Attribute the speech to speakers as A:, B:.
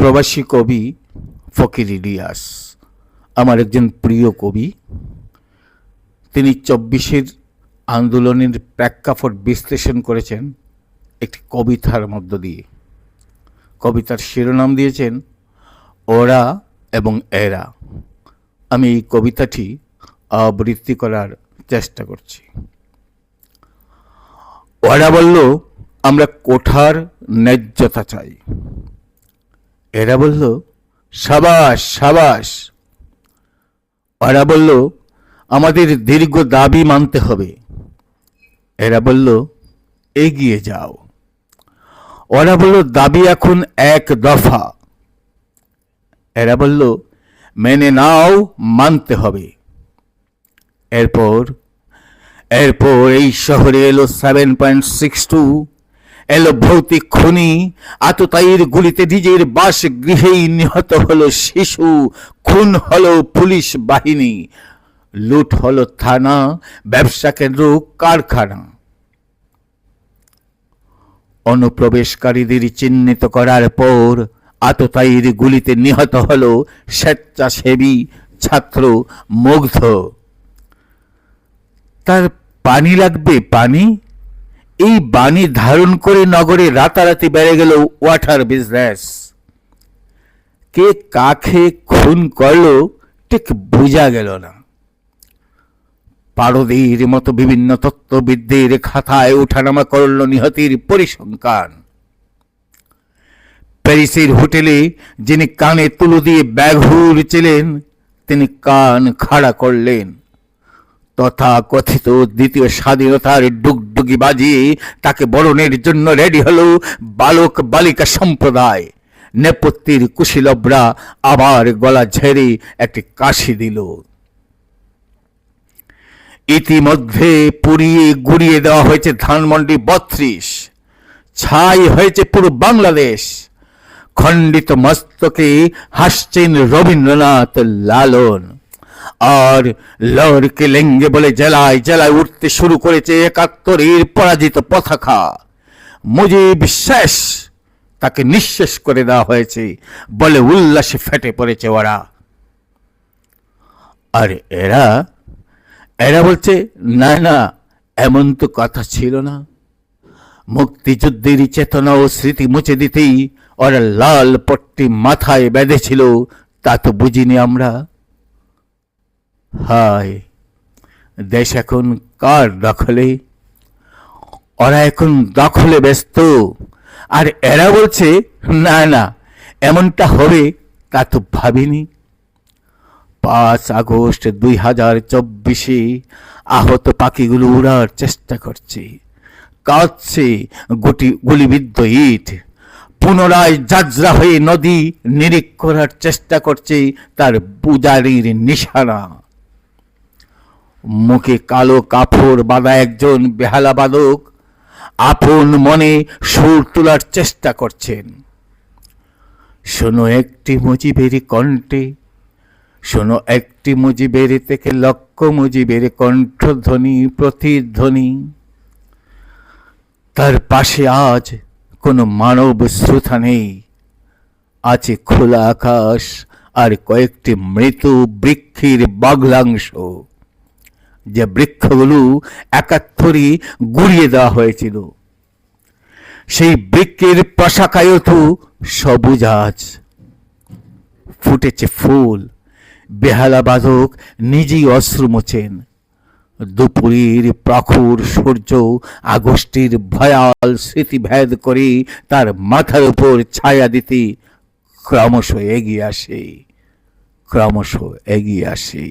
A: প্রবাসী কবি ফকির ইলিয়াস। আমার একজন প্রিয় কবি। তিনি চব্বিশের আন্দোলনের প্রেক্ষাপট বিশ্লেষণ করেছেন একটি কবিতার মধ্য দিয়ে। কবিতার শিরোনাম দিয়েছেন, ওরা এবং এরা। আমি এই কবিতাটি আবৃত্তি করার চেষ্টা করছি। ওরা বলল, আমরা কোঠার ন্যায্যতা চাই। এরা বলল, সাবাস সাবাস। ওরা বলল, আমাদের দীর্ঘ দাবি মানতে হবে। এরা বলল, এগিয়ে যাও। ওরা বলল, দাবি এখন এক দফা। এরা বলল, মেনে নাও, মানতে হবে। এরপর এরপর এই শহরে এলো সেভেন পয়েন্ট সিক্স টু এলো ভৌতিক খনি, আততায়ীর গুলিতে নিজের বাসগৃহেই নিহত হলো শিশু, খুন হলো পুলিশ বাহিনী, লুট হলো থানা, ব্যবসা কেন্দ্র, কারখানা। অনুপ্রবেশকারীদের চিহ্নিত করার পর আততায়ীর গুলিতে নিহত হলো স্বেচ্ছাসেবী ছাত্র মুগ্ধ। তার পানি লাগবে, পানি? এই বাণী ধারণ করে নগরে রাতারাতি বেড়ে গেল ওয়াটার বিজনেস। কে কাকে খুন করল ঠিক বোঝা গেল না। পারদের মতো বিভিন্ন তত্ত্ববিদদের খাতায় ওঠানামা করল নিহতির পরিসংখ্যান। প্যারিসের হোটেলে যিনি কানে তুলো দিয়ে ব্যাঘুর ছিলেন, তিনি কান খাড়া করলেন। তথা কথিত দ্বিতীয় স্বাধীনতার ডুগডুগি বাজিয়ে তাকে বরণের জন্য রেডি হলো বালক বালিকা সম্প্রদায়। নেপথ্যের কুশীলবরা আবার গলা ঝেড়ে একটি কাশি দিল। ইতিমধ্যে পুড়িয়ে গুড়িয়ে দেওয়া হয়েছে ধানমন্ডি বত্রিশ। ছাই হয়েছে পুরো বাংলাদেশ। খণ্ডিত মস্তকে হাসছেন রবীন্দ্রনাথ লালন। আর লড়কে লেঙ্গে বলে জেলায় জেলায় উঠতে শুরু করেছে একাত্তরের পরাজিত পতাকা। মুজিব শেষ। তাকে নিঃশেষ করে দেওয়া হয়েছে। বলে উল্লাসে ফেটে পড়েছে ওরা। আর এরা এরা বলছে, না না, এমন তো কথা ছিল না। মুক্তিযুদ্ধের চেতনা ও স্মৃতি মুছে দিতেই ওরা লাল পট্টি মাথায় বেঁধেছিল। তা তো বুঝিনি আমরা। হায়, দেশ এখন কার দখলে? ওরা এখন দখলে ব্যস্ত। আর এরা বলছে, না না, এমনটা হবে, তা তো ভাবিনি। পাঁচ আগস্ট দুই হাজার চব্বিশে আহত পাখিগুলো উড়ার চেষ্টা করছে। কাঁদছে গুটি, গুলিবিদ্ধ ইট। পুনরায় যাত্রা হয়ে নদী নিরিখ করার চেষ্টা করছে তার পূজারীর নিশানা। মুখে কালো কাপড় বাঁধা একজন বেহালা বাদক আপন মনে সুর তোলার চেষ্টা করছেন। শোনো একটি মুজিবের কণ্ঠে, শোনো একটি মুজিবের থেকে লক্ষ মুজিবের কণ্ঠধ্বনি, প্রতিধ্বনি। তার পাশে আজ কোনো মানব শ্রোতা নেই, আছে খোলা আকাশ আর কয়েকটি মৃত বৃক্ষের বাগলাংশ যে বৃক্ষগুলো একাত্তরে গুড়িয়ে দেওয়া হয়েছিল। সেই বৃক্ষের পশাকায়ত সবুজ আজ। ফুটেছে ফুল, বেহালা বাদক নিজেই অশ্রু মোচেন দুপুরের প্রখর সূর্য আগস্টের ভয়াল স্মৃতিভেদ করে তার মাথার উপর ছায়া দিতে ক্রমশ এগিয়ে আসে, ক্রমশ এগিয়ে আসে।